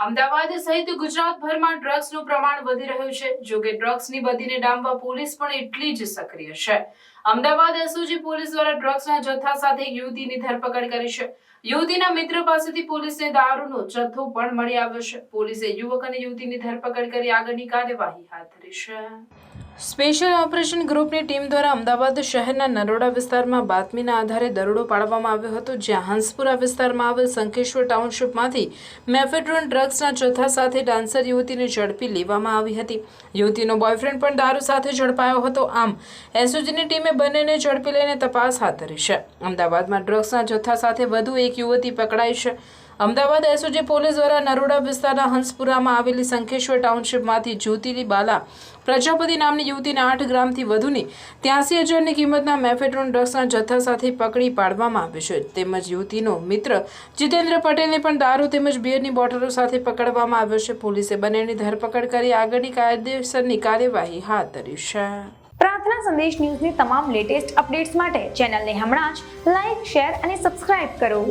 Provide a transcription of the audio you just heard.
અમદાવાદ સહિત ગુજરાતભરમાં ડ્રગ્સનું પ્રમાણ વધી રહ્યું છે. જો કે ડ્રગ્સની બધીને ડામવા પોલીસ પણ એટલી જ સક્રિય છે. અમદાવાદ એસઓજી પોલીસ દ્વારા ડ્રગ્સના જથ્થા સાથે યુવતીની ધરપકડ કરી છે. યુવતીના મિત્ર પાસેથી પોલીસને દારૂનો જથ્થો પણ મળી આવ્યો છે. પોલીસે યુવક અને યુવતીની ધરપકડ કરી આગળની કાર્યવાહી હાથ ધરી છે. સ્પેશિયલ ઓપરેશન ગ્રુપની ટીમ દ્વારા અમદાવાદ શહેરના નરોડા વિસ્તારમાં બાતમીના આધારે દરોડો પાડવામાં આવ્યો હતો, જ્યાં હંસપુરા વિસ્તારમાં આવેલ સંકેશ્વર ટાઉનશીપમાંથી મેફેડ્રોન ડ્રગ્સના જથ્થા સાથે ડાન્સર યુવતીને ઝડપી લેવામાં આવી હતી. યુવતીનો બોયફ્રેન્ડ પણ દારૂ સાથે ઝડપાયો હતો. આમ, એસઓજીની ટીમે બંનેને ઝડપી લઈને તપાસ હાથ ધરી છે. અમદાવાદમાં ડ્રગ્સના જથ્થા સાથે વધુ એક યુવતી પકડાઈ છે. અમદાવાદ એસઓજી પોલીસ દ્વારા નરોડા વિસ્તારના હંસપુરામાં આવેલી સંખેશ્વર ટાઉનશીપમાંથી જ્યોતિલી બાલા પ્રજાપતિ નામની યુવતીને આઠ ગ્રામથી વધુની ત્યાંસી હજારની કિંમતના મેફેડ્રોન ડ્રગ્સના જથ્થા સાથે પકડી પાડવામાં આવ્યો છે. તેમજ યુવતીનો મિત્ર જીતેન્દ્ર પટેલને પણ દારૂ તેમજ બિયરની બોટલો સાથે પકડવામાં આવ્યો છે. પોલીસે બંનેની ધરપકડ કરી આગળની કાયદેસરની કાર્યવાહી હાથ ધરી છે. પ્રાર્થના સંદેશ ન્યૂઝની તમામ લેટેસ્ટ અપડેટ્સ માટે ચેનલને હમણાં જ લાઇક શેર અને સબસ્ક્રાઇબ કરો.